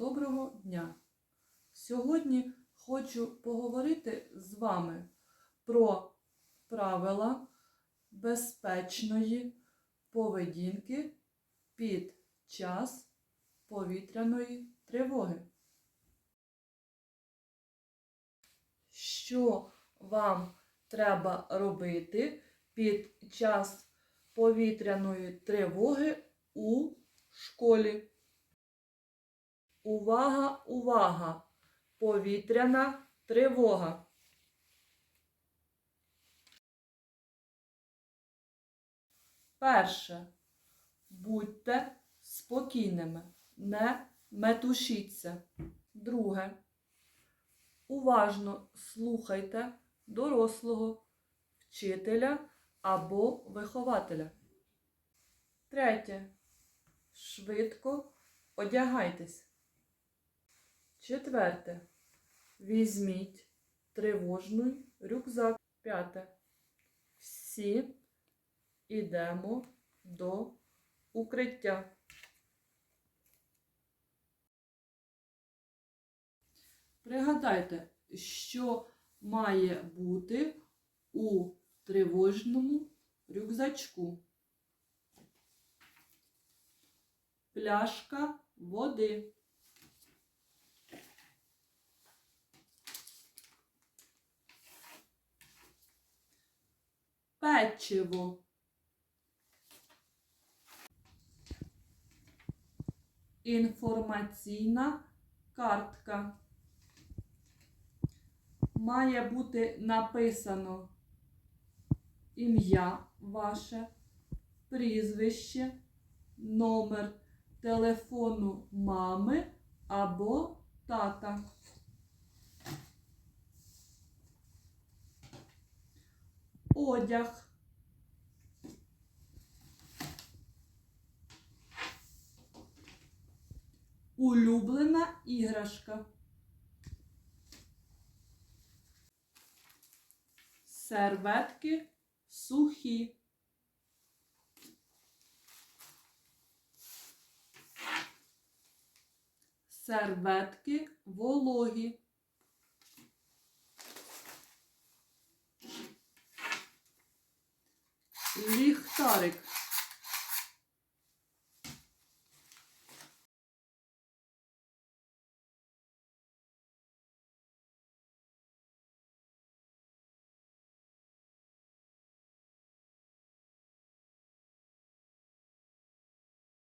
Доброго дня! Сьогодні хочу поговорити з вами про правила безпечної поведінки під час повітряної тривоги. Що вам треба робити під час повітряної тривоги у школі? Увага, увага! Повітряна тривога. Перше. Будьте спокійними, не метушіться. Друге. Уважно слухайте дорослого, вчителя або вихователя. Третє. Швидко одягайтесь. Четверте. Візьміть тривожний рюкзак. П'яте. Всі йдемо до укриття. Пригадайте, що має бути у тривожному рюкзачку. Пляшка води. Печиво. Інформаційна картка. Має бути написано ім'я ваше, прізвище, номер телефону мами або тата. Одяг. Улюблена іграшка. Серветки сухі. Серветки вологі. Ліхтарик.